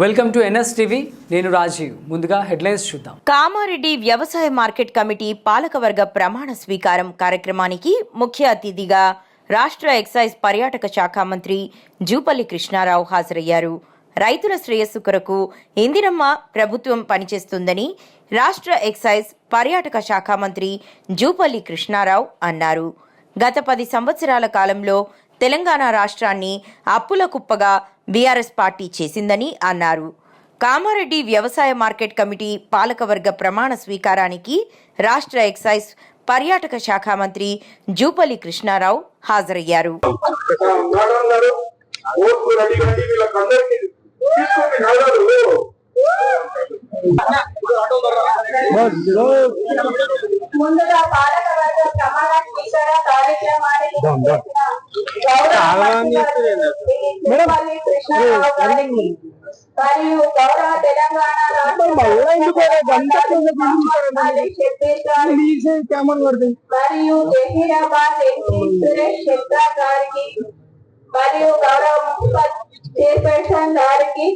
Welcome to NS TV. నేను రాజీవ్. ముందుగా headlines చూద్దాం. కామారెడ్డి వ్యవసాయ మార్కెట్ కమిటీ పాలకవర్గ ప్రమాణ స్వీకారం కార్యక్రమానికి ముఖ్య అతిథిగా రాష్ట్ర ఎక్సైజ్ పర్యాటక శాఖ మంత్రి జూపల్లి కృష్ణారావు హాజరయ్యారు. రైతుల శ్రేయస్సు కొరకు ఇందిరమ్మ ప్రభుత్వం పనిచేస్తుందని రాష్ట్ర ఎక్సైజ్ పర్యాటక శాఖ మంత్రి జూపల్లి కృష్ణారావు అన్నారు. గత పది సంవత్సరాల కాలంలో తెలంగాణ రాష్ట్రాన్ని అప్పుల కుప్పగా బీఆర్ఎస్ పార్టీ చేసిందని అన్నారు. కామారెడ్డి వ్యవసాయ మార్కెట్ కమిటీ పాలకవర్గ ప్రమాణ స్వీకారానికి రాష్ట్ర ఎక్సైజ్ పర్యాటక శాఖ మంత్రి జూపల్లి కృష్ణారావు హాజరయ్యారు. ముందుగా పాలకవర్గ ప్రమాణ స్వీకార కార్యక్రమానికి గౌరవ కృష్ణారావు గారికి మరియు గౌరవ తెలంగాణ మరియు జహీరాబాద్ ఎంపీ సురేష్ శెట్టా గారికి మరియు గౌరవ మున్సిపల్ చైర్పర్సన్ గారికి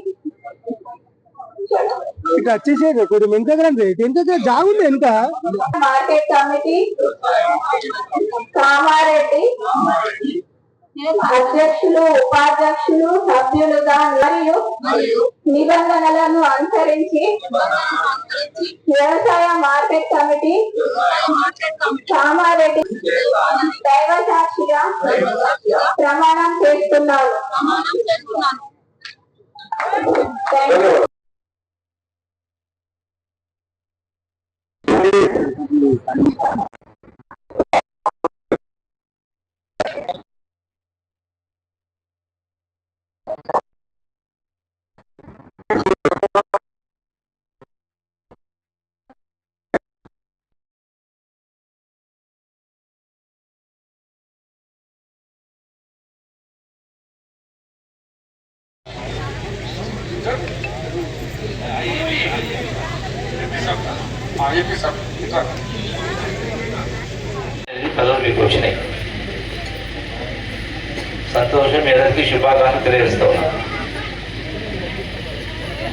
ఇట్లా వచ్చేసేది కొంచెం వెనుక రేట్ ఎంత జాగుంది వెనుక మార్కెట్ కమిటీ కామారెడ్డి అధ్యక్షులు ఉపాధ్యక్షులు సభ్యులుగా మరియు నిబంధనలను అనుసరించి వ్యవసాయ మార్కెట్ కమిటీ కామారెడ్డి దైవ సాక్షిగా ప్రమాణం Thank you. మీకు వచ్చినాయి సంతోషం మీ అందరికీ శుభాకాంక్షలు తెలియజేస్తా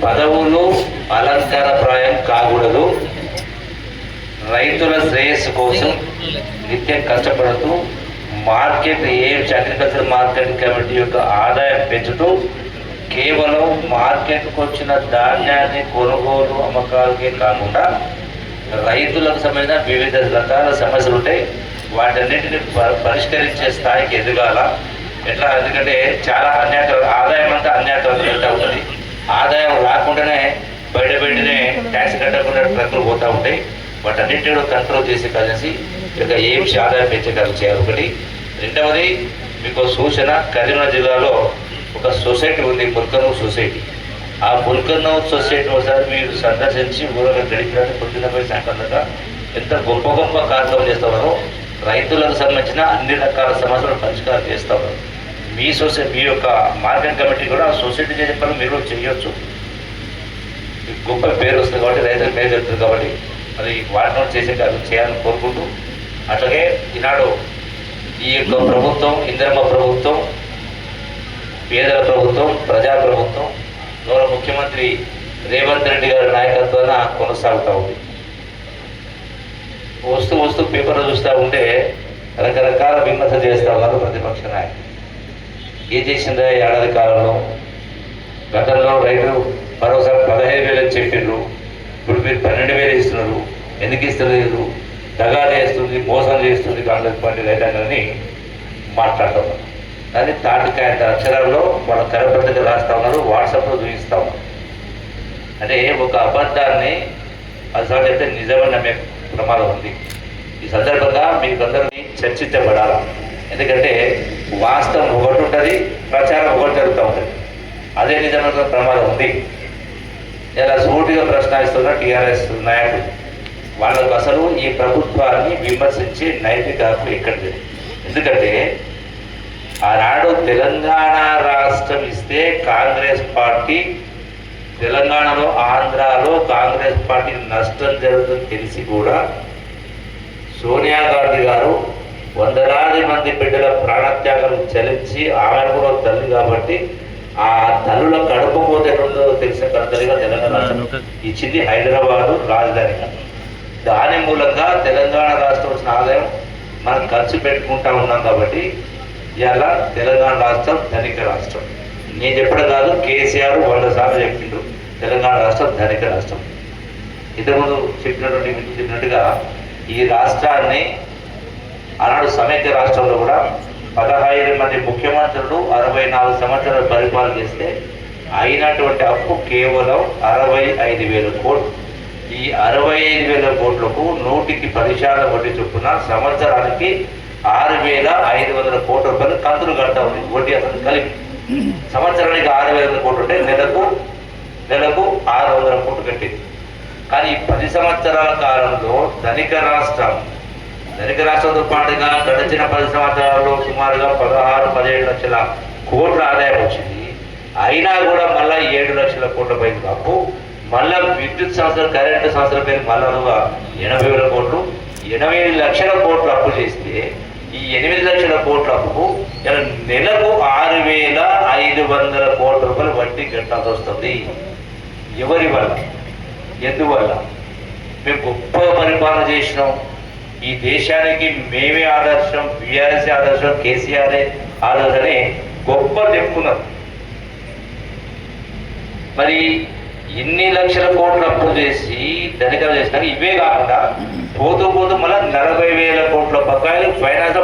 పదవులు అలంకారప్రాయం కాకూడదు. రైతుల శ్రేయస్సు కోసం నిత్యం కష్టపడుతూ మార్కెట్ ఏ అగ్రికల్చర్ మార్కెట్ కమిటీ యొక్క ఆదాయం పెంచుతూ కేవలం మార్కెట్కు వచ్చిన ధాన్యాన్ని కొనుగోలు అమ్మకాలకే కాకుండా రైతులకు సంబంధించిన వివిధ రకాల సమస్యలు ఉంటాయి. వాటన్నిటిని ప- పరిష్కరించే స్థాయికి ఎదగాల. ఎట్లా? ఎందుకంటే చాలా అన్యాత ఆదాయం అంతా అన్యాతం వెళ్తూ ఆదాయం రాకుండానే బయట బయటనే ట్యాక్స్ కట్టకుండా ట్రక్కులు పోతూ ఉంటాయి. వాటన్నింటి కూడా కంట్రోల్ చేసి కలిసి ఇక ఏం ఆదాయం పెంచే కలిసి చేయాలి ఒకటి. రెండవది మీకు సూచన కరీంనగర్ జిల్లాలో ఒక సొసైటీ ఉంది ముల్కనూరు సొసైటీ. ఆ ముల్కనూరు సొసైటీ ఒకసారి మీరు సందర్శించి ఊరగా గడిపినట్టు పొద్దున్న పోయి సాయంత్రం ఎంత గొప్ప గొప్ప కార్యక్రమం చేస్తున్నారో రైతులకు సంబంధించిన అన్ని రకాల సమస్యలు పరిష్కారం చేస్తారు. మీ సొసైటీ మీ యొక్క మార్కెట్ కమిటీ కూడా ఆ సొసైటీ చేసే పనులు మీరు కూడా చేయొచ్చు. గొప్ప పేరు వస్తుంది కాబట్టి రైతుల పేరు చెప్తుంది కాబట్టి అది వాటిని చేసే కాదు చేయాలని కోరుకుంటూ అట్లాగే ఈనాడు ఈ యొక్క ప్రభుత్వం ఇందిరమ్మ ప్రభుత్వం ప్రభుత్వం ప్రజా ప్రభుత్వం గౌరవ ముఖ్యమంత్రి రేవంత్ రెడ్డి గారి నాయకత్వాన కొనసాగుతూ ఉంది. వస్తూ వస్తూ పేపర్లు చూస్తూ ఉంటే రకరకాల విమర్శ చేస్తూ ఉన్నారు ప్రతిపక్ష నాయకులు. ఏం చేసిందా ఏడాది కాలంలో? గతంలో రైతులు మరోసారి పదహైదు వేలు అని చెప్పిండ్రు. ఇప్పుడు మీరు పన్నెండు వేలు ఇస్తున్నారు. ఎందుకు ఇస్తలేదు? దగా చేస్తుంది మోసం చేస్తుంది కాంగ్రెస్ పార్టీ రైతాంగాన్ని మాట్లాడుతున్నారు కానీ తాటికాయ అక్షరాల్లో మన తెరపత్రిక రాస్తా ఉన్నారు వాట్సాప్లో చూపిస్తా ఉన్నారు. అంటే ఒక అబద్ధాన్ని అసలు అయితే నిజమని నమ్మే ప్రమాదం ఉంది. ఈ సందర్భంగా మీకు అందరినీ చర్చించబడాలి? ఎందుకంటే వాస్తవం ఒకటి ఉంటుంది ప్రచారం ఒకటి జరుగుతూ ఉంటుంది. అదే నిజమైన ప్రమాదం ఉంది. ఇలా సూటిగా ప్రశ్నిస్తున్న టీఆర్ఎస్ నాయకులు వాళ్ళకు అసలు ఈ ప్రభుత్వాన్ని విమర్శించే నైతిక హక్కు ఎక్కడ ఎందుకంటే ఆనాడు తెలంగాణ రాష్ట్రం ఇస్తే కాంగ్రెస్ పార్టీ తెలంగాణలో ఆంధ్రాలో కాంగ్రెస్ పార్టీ నష్టం జరుగుతుంది తెలిసి కూడా సోనియా గాంధీ గారు వందలాది మంది బిడ్డల ప్రాణత్యాగం చలించి ఆమె కూడా తల్లి కాబట్టి ఆ తల్లుల కడుపు పోతే ఎట్లుందో తెలిసిన కడతలుగా తెలంగాణ రాష్ట్రం ఇచ్చింది హైదరాబాద్ రాజధానిగా దాని మూలంగా తెలంగాణ రాష్ట్రం వచ్చిన ఆదాయం మనం ఖర్చు పెట్టుకుంటా ఉన్నాం కాబట్టి ఇవాళ తెలంగాణ రాష్ట్రం ధనిక రాష్ట్రం. నేను చెప్పడం కాదు కేసీఆర్ వంద సార్లు చెప్పిండు తెలంగాణ రాష్ట్రం ధనిక రాష్ట్రం. ఇంతకుముందు చెప్పినటువంటి చెప్పినట్టుగా ఈ రాష్ట్రాన్ని ఆనాడు సమైక్య రాష్ట్రంలో కూడా పదహైదు మంది ముఖ్యమంత్రులు అరవై నాలుగు సంవత్సరాలు పరిపాలన చేస్తే అయినటువంటి అప్పు కేవలం అరవై ఐదు వేల కోట్లు. ఈ అరవై ఐదు వేల కోట్లకు నూటికి పది శాతం వడ్డీ చొప్పున సంవత్సరానికి ఆరు వేల ఐదు వందల కోట్ల రూపాయలు కంతులు కడతా ఉంది. వడ్డీ అసలు కలిపి. సంవత్సరానికి ఆరు వేల కోట్లు అంటే నెలకు నెలకు ఆరు వందల కోట్లు కట్టింది. కానీ పది సంవత్సరాల కాలంలో ధనిక రాష్ట్రం ధనిక రాష్ట్రంతో పాటుగా గడిచిన పది సంవత్సరాల్లో సుమారుగా పదహారు పదిహేడు లక్షల కోట్ల ఆదాయం వచ్చింది. అయినా కూడా మళ్ళీ ఏడు లక్షల కోట్ల పైకి తప్పు మళ్ళా విద్యుత్ సంస్థలు కరెంటు సంస్థల పేరు మళ్ళా ఎనభై వేల కోట్లు. ఎనభై లక్షల కోట్లు అప్పు చేస్తే ఈ ఎనిమిది లక్షల కోట్లకు నెలకు ఆరు వేల ఐదు వందల కోట్ల రూపాయలు వడ్డీ కట్టాల్సి వస్తుంది. ఎవరి వల్ల? ఎందువల్ల మేము గొప్ప పరిపాలన చేసినాం. ఈ దేశానికి మేమే ఆదర్శం బీఆర్ఎస్ ఆదర్శం కేసీఆర్ఏ ఆదర్శం గొప్ప చెప్పుకున్నాం. మరి ఇన్ని లక్షల కోట్లు అప్పు చేసి ధనికలు చేసినాక ఇవే కాకుండా పోతూ పోతూ మళ్ళీ నలభై వేల కోట్ల బకాయిలు ఫైనాన్స్